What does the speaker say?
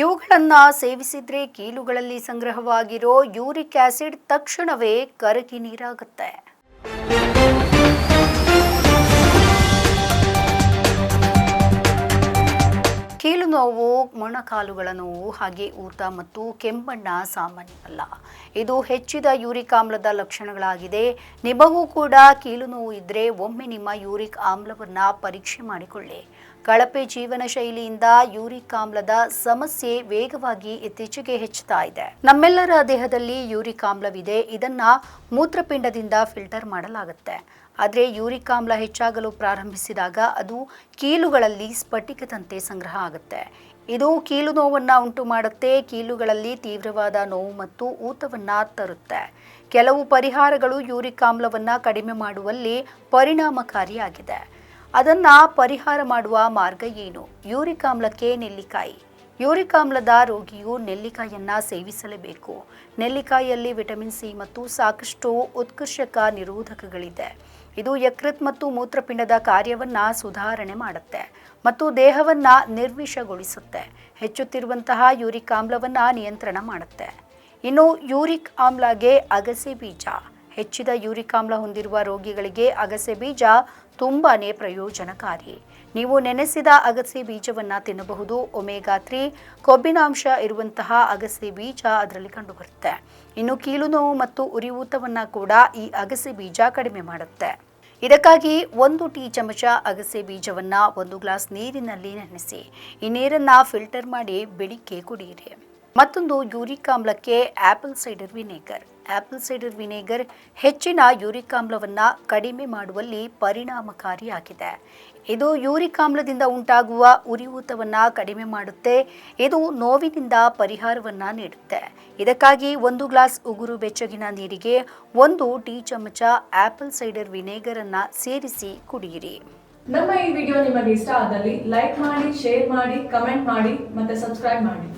ಇವುಗಳನ್ನ ಸೇವಿಸಿದ್ರೆ ಕೀಲುಗಳಲ್ಲಿ ಸಂಗ್ರಹವಾಗಿರೋ uric acid ತಕ್ಷಣವೇ ಕರಗಿ ನೀರಾಗುತ್ತೆ. ನೋವು ಮೊಣಕಾಲುಗಳ ನೋವು ಹಾಗೆ ಊತ ಮತ್ತು ಕೆಂಬಣ್ಣ ಸಾಮಾನ್ಯವಲ್ಲ. ಇದು ಹೆಚ್ಚಿದ ಯೂರಿಕ್ ಆಮ್ಲದ ಲಕ್ಷಣಗಳಾಗಿದೆ. ನಿಮಗೂ ಕೂಡ ಕೀಲು ನೋವು ಇದ್ರೆ ಒಮ್ಮೆ ನಿಮ್ಮ ಯೂರಿಕ್ ಆಮ್ಲವನ್ನ ಪರೀಕ್ಷೆ ಮಾಡಿಕೊಳ್ಳಿ. ಕಳಪೆ ಜೀವನ ಶೈಲಿಯಿಂದ ಯೂರಿಕ್ ಆಮ್ಲದ ಸಮಸ್ಯೆ ವೇಗವಾಗಿ ಇತ್ತೀಚೆಗೆ ಹೆಚ್ಚುತ್ತಾ ಇದೆ. ನಮ್ಮೆಲ್ಲರ ದೇಹದಲ್ಲಿ ಯೂರಿಕ್ ಆಮ್ಲವಿದೆ. ಇದನ್ನ ಮೂತ್ರಪಿಂಡದಿಂದ ಫಿಲ್ಟರ್ ಮಾಡಲಾಗುತ್ತೆ. ಆದರೆ ಯೂರಿಕ್ ಆಮ್ಲ ಹೆಚ್ಚಾಗಲು ಪ್ರಾರಂಭಿಸಿದಾಗ ಅದು ಕೀಲುಗಳಲ್ಲಿ ಸ್ಫಟಿಕದಂತೆ ಸಂಗ್ರಹ ಆಗುತ್ತೆ. ಇದು ಕೀಲು ನೋವನ್ನು ಉಂಟು ಮಾಡುತ್ತೆ, ಕೀಲುಗಳಲ್ಲಿ ತೀವ್ರವಾದ ನೋವು ಮತ್ತು ಊತವನ್ನು ತರುತ್ತೆ. ಕೆಲವು ಪರಿಹಾರಗಳು ಯೂರಿಕ್ ಆಮ್ಲವನ್ನು ಕಡಿಮೆ ಮಾಡುವಲ್ಲಿ ಪರಿಣಾಮಕಾರಿಯಾಗಿದೆ. ಅದನ್ನು ಪರಿಹಾರ ಮಾಡುವ ಮಾರ್ಗ ಏನು? ಯೂರಿಕ್ ಆಮ್ಲಕ್ಕೆ ನೆಲ್ಲಿಕಾಯಿ. ಯೂರಿಕ್ ಆಮ್ಲದ ರೋಗಿಯು ನೆಲ್ಲಿಕಾಯಿಯನ್ನು ಸೇವಿಸಲೇಬೇಕು. ನೆಲ್ಲಿಕಾಯಿಯಲ್ಲಿ ವಿಟಮಿನ್ ಸಿ ಮತ್ತು ಸಾಕಷ್ಟು ಉತ್ಕರ್ಷಕ ನಿರೋಧಕಗಳಿದೆ. ಇದು ಯಕೃತ್ ಮತ್ತು ಮೂತ್ರಪಿಂಡದ ಕಾರ್ಯವನ್ನ ಸುಧಾರಣೆ ಮಾಡುತ್ತೆ ಮತ್ತು ದೇಹವನ್ನ ನಿರ್ವಿಷಗೊಳಿಸುತ್ತೆ. ಹೆಚ್ಚುತ್ತಿರುವಂತಹ ಯೂರಿಕ್ ಆಮ್ಲವನ್ನ ನಿಯಂತ್ರಣ ಮಾಡುತ್ತೆ. ಇನ್ನು ಯೂರಿಕ್ ಆಮ್ಲಗೆ ಅಗಸೆ ಬೀಜ ಹೆಚ್ಚಿದ ಯೂರಿಕ್ ಆಮ್ಲ ಹೊಂದಿರುವ ರೋಗಿಗಳಿಗೆ ಅಗಸೆ ಬೀಜ ತುಂಬಾನೇ ಪ್ರಯೋಜನಕಾರಿ. ನೀವು ನೆನೆಸಿದ ಅಗಸೆ ಬೀಜವನ್ನು ತಿನ್ನಬಹುದು. ಒಮೇಗಾ ತ್ರೀ ಕೊಬ್ಬಿನಾಂಶ ಇರುವಂತಹ ಅಗಸೆ ಬೀಜ ಅದರಲ್ಲಿ ಕಂಡುಬರುತ್ತೆ. ಇನ್ನು ಕೀಲು ನೋವು ಮತ್ತು ಉರಿಯೂತವನ್ನು ಕೂಡ ಈ ಅಗಸೆ ಬೀಜ ಕಡಿಮೆ ಮಾಡುತ್ತೆ. ಇದಕ್ಕಾಗಿ ಒಂದು ಟೀ ಚಮಚ ಅಗಸೆ ಬೀಜವನ್ನು ಒಂದು ಗ್ಲಾಸ್ ನೀರಿನಲ್ಲಿ ನೆನೆಸಿ. ಈ ನೀರನ್ನು ಫಿಲ್ಟರ್ ಮಾಡಿ ಬೆಳಿಗ್ಗೆ ಕುಡಿಯಿರಿ. ಮತ್ತೊಂದು uric ಆಮ್ಲಕ್ಕೆ apple cider vinegar. Apple cider vinegar ಹೆಚ್ಚಿನ ಯೂರಿಕ್ ಆಮ್ಲವನ್ನು ಕಡಿಮೆ ಮಾಡುವಲ್ಲಿ ಪರಿಣಾಮಕಾರಿಯಾಗಿದೆ ಇದು ಯೂರಿಕ್ ಆಮ್ಲದಿಂದ ಉಂಟಾಗುವ ಉರಿಯೂತವನ್ನು ಕಡಿಮೆ ಮಾಡುತ್ತೆ. ಇದು ನೋವಿನಿಂದ ಪರಿಹಾರವನ್ನು ನೀಡುತ್ತೆ. ಇದಕ್ಕಾಗಿ ಒಂದು ಗ್ಲಾಸ್ ಉಗುರು ಬೆಚ್ಚಗಿನ ನೀರಿಗೆ ಒಂದು ಟೀ ಚಮಚ ಆಪಲ್ ಸೈಡರ್ ವಿನೇಗರನ್ನು ಸೇರಿಸಿ ಕುಡಿಯಿರಿ. ನಮ್ಮ ಈ ವಿಡಿಯೋ ನಿಮಗೆ ಇಷ್ಟ ಆದಲ್ಲಿ ಲೈಕ್ ಮಾಡಿ, ಶೇರ್ ಮಾಡಿ, ಕಮೆಂಟ್ ಮಾಡಿ ಮತ್ತೆ ಸಬ್ಸ್ಕ್ರೈಬ್ ಮಾಡಿ.